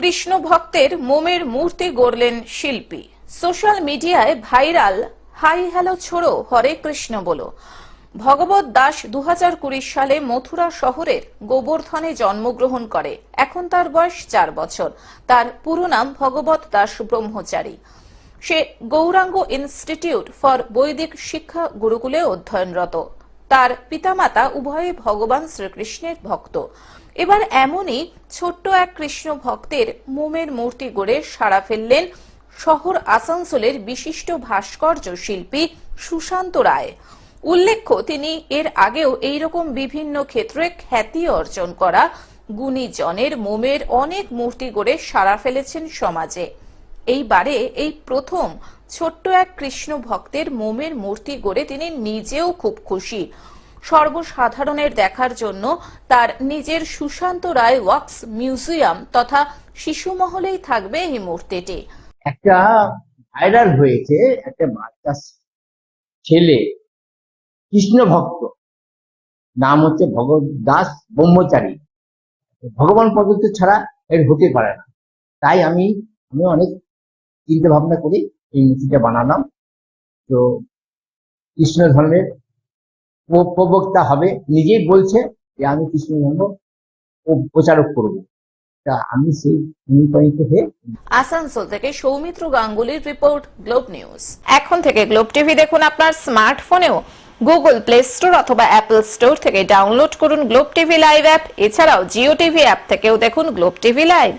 কৃষ্ণ ভক্তের মোমের মূর্তি গড়লেন শিল্পী। সোশ্যাল মিডিয়ায় ভাইরাল, হাই হ্যালো ছোড়ো, হরে কৃষ্ণ বলো। ভগবত দাস দু হাজার কুড়ি সালে মথুরা শহরের গোবর্ধনে জন্মগ্রহণ করে। এখন তার বয়স চার বছর। তার পুরো নাম ভগবত দাস ব্রহ্মচারী। সে গৌরাঙ্গ ইনস্টিটিউট ফর বৈদিক শিক্ষা গুরুকুলে অধ্যয়নরত। তার পিতামাতা উভয়ে ভগবান শ্রীকৃষ্ণের ভক্ত। এবার এমনই ছোট্ট এক কৃষ্ণ ভক্তের মোমের মূর্তি গড়ে সাড়া ফেললেন শহর আসানসোলের বিশিষ্ট ভাস্কর্য শিল্পী সুশান্ত রায়। উল্লেখ্য, তিনি এর আগেও এইরকম বিভিন্ন ক্ষেত্রে খ্যাতি অর্জন করা গুণীজনের মোমের অনেক মূর্তি গড়ে সাড়া ফেলেছেন সমাজে। এইবারে এই প্রথম ছোট্ট এক কৃষ্ণ ভক্তের মোমের মূর্তি গড়ে তিনি নিজেও খুব খুশি। সর্বসাধারণের দেখার জন্য তার নিজের সুশান্ত রায় ওয়াক্স মিউজিয়াম তথা শিশু মহলেই থাকবে এই মূর্তিটি। একটা ভাইরাল হয়েছে একটা বাচ্চা ছেলে, কৃষ্ণ ভক্ত। নাম হচ্ছে ভগৎ দাস ব্রহ্মচারী। ভগবান পদ্ধতি ছাড়া এর হতে পারে না। তাই আমি আমি অনেক চিন্তা ভাবনা করি। এই মূর্তিটা বানালাম। তো কৃষ্ণ ধর্মের প্রবক্তা হবে। নিজেই বলছে যে আমি কৃষ্ণ ধর্ম প্রচারক করব। তা আমি সেই অনুপ্রাণিত হয়ে আসানসোল থেকে সৌমিত্র গাঙ্গুলির রিপোর্ট, গ্লোব নিউজ। এখন থেকে গ্লোব টিভি দেখুন আপনার স্মার্টফোনেও। গুগল প্লে স্টোর অথবা অ্যাপল স্টোর থেকে ডাউনলোড করুন গ্লোব টিভি লাইভ অ্যাপ। এছাড়াও জিও টিভি অ্যাপ থেকেও দেখুন গ্লোব টিভি লাইভ।